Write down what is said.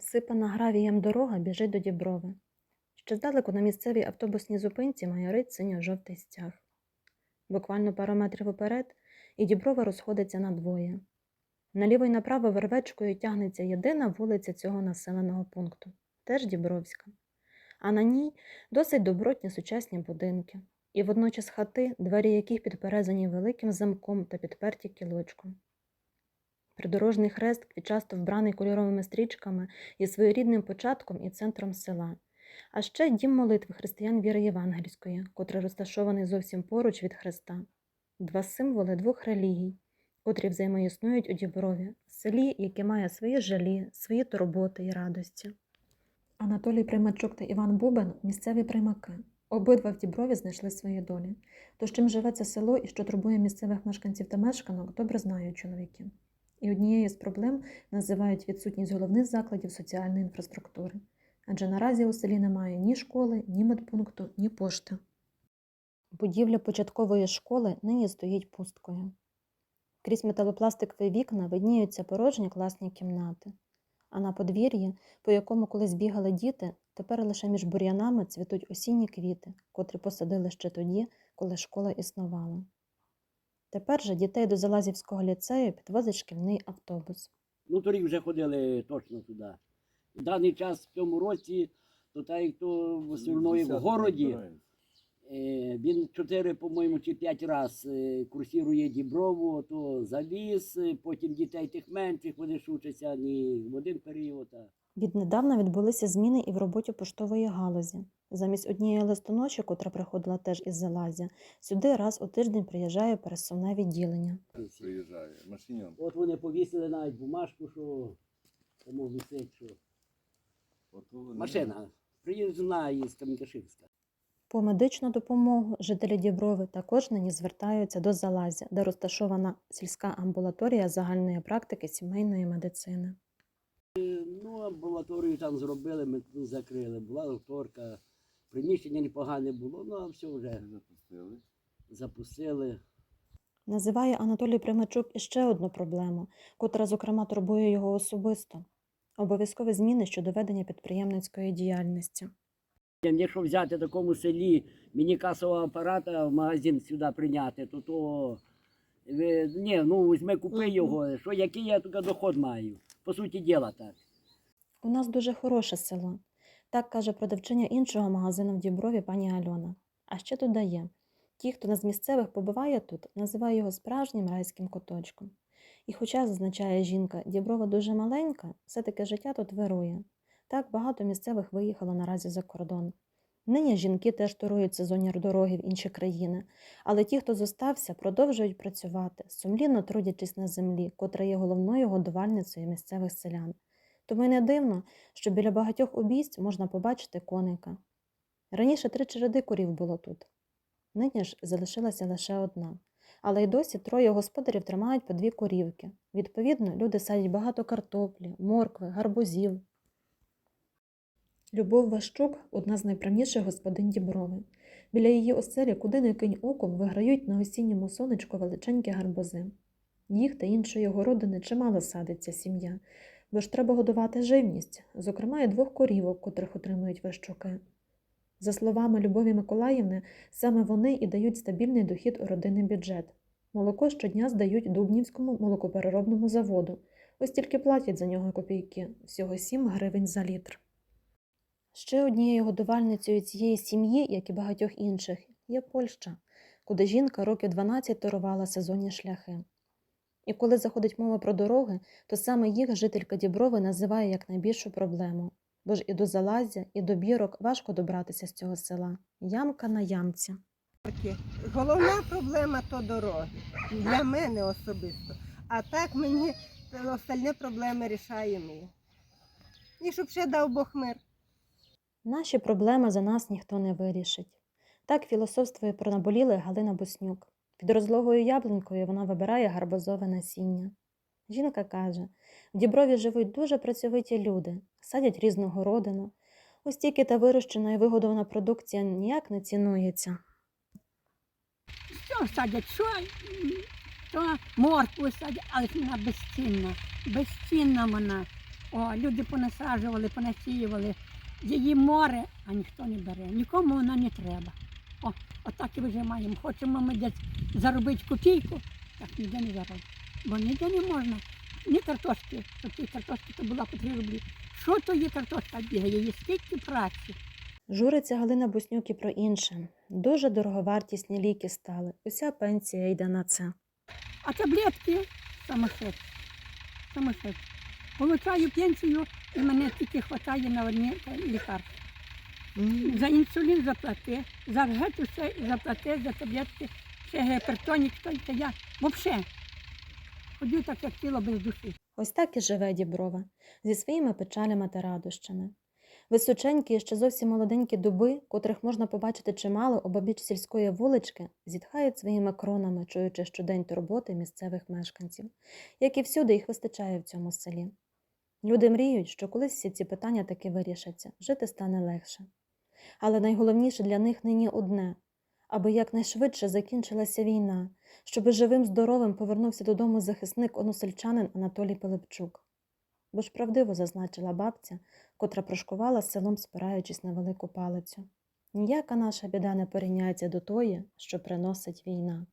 Всипана гравієм дорога біжить до Діброви. Ще здалеку на місцевій автобусній зупинці майорить синьо-жовтий стяг. Буквально пару метрів уперед, і Діброва розходиться надвоє. Наліво й направо вервечкою тягнеться єдина вулиця цього населеного пункту, теж Дібровська. А на ній досить добротні сучасні будинки, і водночас хати, двері яких підперезані великим замком та підперті кілочком. Придорожний хрест, квітчасто вбраний кольоровими стрічками, є своєрідним початком і центром села. А ще дім молитви християн віри євангельської, котрий розташований зовсім поруч від хреста. Два символи двох релігій, котрі взаємоіснують у Діброві, селі, яке має свої жалі, свої турботи і радості. Анатолій Примачук та Іван Бубен місцеві приймаки. Обидва в Діброві знайшли свої долі. Тож чим живе це село і що турбує місцевих мешканців та мешканок, добре знають чоловіки. І однією з проблем називають відсутність головних закладів соціальної інфраструктури. Адже наразі у селі немає ні школи, ні медпункту, ні пошти. Будівля початкової школи нині стоїть пусткою. Крізь металопластикові вікна видніються порожні класні кімнати, а на подвір'ї, по якому колись бігали діти, тепер лише між бур'янами цвітуть осінні квіти, котрі посадили ще тоді, коли школа існувала. Тепер же дітей до Залазівського ліцею підвозить шкільний автобус. Ну, торік вже ходили точно туди. В даний час в цьому році, то так як то в основному в городі, е, він чотири, по-моєму, чи п'ять разів курсірує Діброву, то завіз, е, потім дітей тих менших, вони ж учаться не в один період. а Віднедавна відбулися зміни і в роботі поштової галузі. Замість однієї листоноші, котра приходила теж із Залазя, сюди раз у тиждень приїжджає пересувне відділення. Приїжджає, машинян. От вони повісили навіть бумажку, що тому висить, що машина приїзна із Кам'якаширська. По медичну допомогу жителі Діброви також нині звертаються до Залазя, де розташована сільська амбулаторія загальної практики сімейної медицини. Амбулаторію там зробили, ми тут закрили. Була докторка, приміщення непогане було, ну а все вже Запустили. запустили. Називає Анатолій Примачук іще одну проблему, котра, зокрема, турбує його особисто обов'язкові зміни щодо ведення підприємницької діяльності. Якщо взяти в такому селі мені касового апарата в магазин сюди прийняти, то то ви, ні, ну візьми, купи його. Що який я тільки доход маю? По суті діла так. У нас дуже хороше село. Так каже продавчиня іншого магазину в Діброві пані Альона. А ще додає: ті, хто з місцевих побуває тут, називає його справжнім райським куточком. І хоча, зазначає жінка, Діброва дуже маленька, все-таки життя тут вирує. Так багато місцевих виїхало наразі за кордон. Нині жінки теж турують сезонні дороги в інші країни, але ті, хто зостався, продовжують працювати, сумлінно трудячись на землі, котра є головною годувальницею місцевих селян. Тому й не дивно, що біля багатьох обійсть можна побачити коника. Раніше три череди корів було тут. Нині ж залишилася лише одна. Але й досі троє господарів тримають по дві корівки. Відповідно, люди садять багато картоплі, моркви, гарбузів. Любов Ващук одна з найправніших господинь Діброви. Біля її оселі, куди не кинь оком, виграють на осінньому сонечку величенькі гарбузи. Їх та іншої городини чимало садиться сім'я, бо ж треба годувати живність, зокрема і двох корівок, котрих отримують Ващуки. За словами Любові Миколаївни, саме вони і дають стабільний дохід у родинний бюджет. Молоко щодня здають Дубнівському молокопереробному заводу. Ось тільки платять за нього копійки всього 7 гривень за літр. Ще однією годувальницею цієї сім'ї, як і багатьох інших, є Польща, куди жінка років 12 торувала сезонні шляхи. І коли заходить мова про дороги, то саме їх жителька Діброви називає як найбільшу проблему. Бо ж і до Залазя, і до бірок важко добратися з цього села. Ямка на ямці. Головна проблема то дороги. Для мене особисто. А так мені остальні проблеми рішаємо. І щоб ще дав Бог мир. Наші проблеми за нас ніхто не вирішить. Так філософствує про наболіле Галина Буснюк. Під розлогою яблунькою вона вибирає гарбузове насіння. Жінка каже: в Діброві живуть дуже працьовиті люди, садять різного родину. Ось тільки та вирощена і вигодована продукція ніяк не цінується. Що садять? Що? То моркву садять, але вона безцінна. Безцінна вона. О, люди понасаджували, понасіювали. Її море, а ніхто не бере. Нікому вона не треба. О, отак і вижимаємо. Хочемо ми десь заробити копійку, так ніде не заробимо. Бо ніде не можна. Ні картошки, щоб ті картошки то була по 3 рублі. Що то є картошка бігає? Є скільки праці. Журиться Галина Буснюк і про інше. Дуже дороговартісні ліки стали. Уся пенсія йде на це. А таблетки самошедші. Самошедші. Получаю пенсію і мене тільки вистачає на одні лікарства. За інсулін заплати, за геть усе заплати, за таблетки, ще гіпертонік, то й та я. Взагалі. Ходю так, як тіло без душі. Ось так і живе Діброва зі своїми печалями та радощами. Височенькі і ще зовсім молоденькі дуби, котрих можна побачити чимало обабіч сільської вулички, зітхають своїми кронами, чуючи щодень турботи місцевих мешканців, як і всюди їх вистачає в цьому селі. Люди мріють, що колись всі ці питання таки вирішаться, жити стане легше. Але найголовніше для них нині одне аби якнайшвидше закінчилася війна, щоби живим здоровим повернувся додому захисник оносельчанин Анатолій Пилипчук. Бо ж правдиво зазначила бабця, котра прошкувала селом, спираючись на велику палицю. Ніяка наша біда не порівняється до тої, що приносить війна.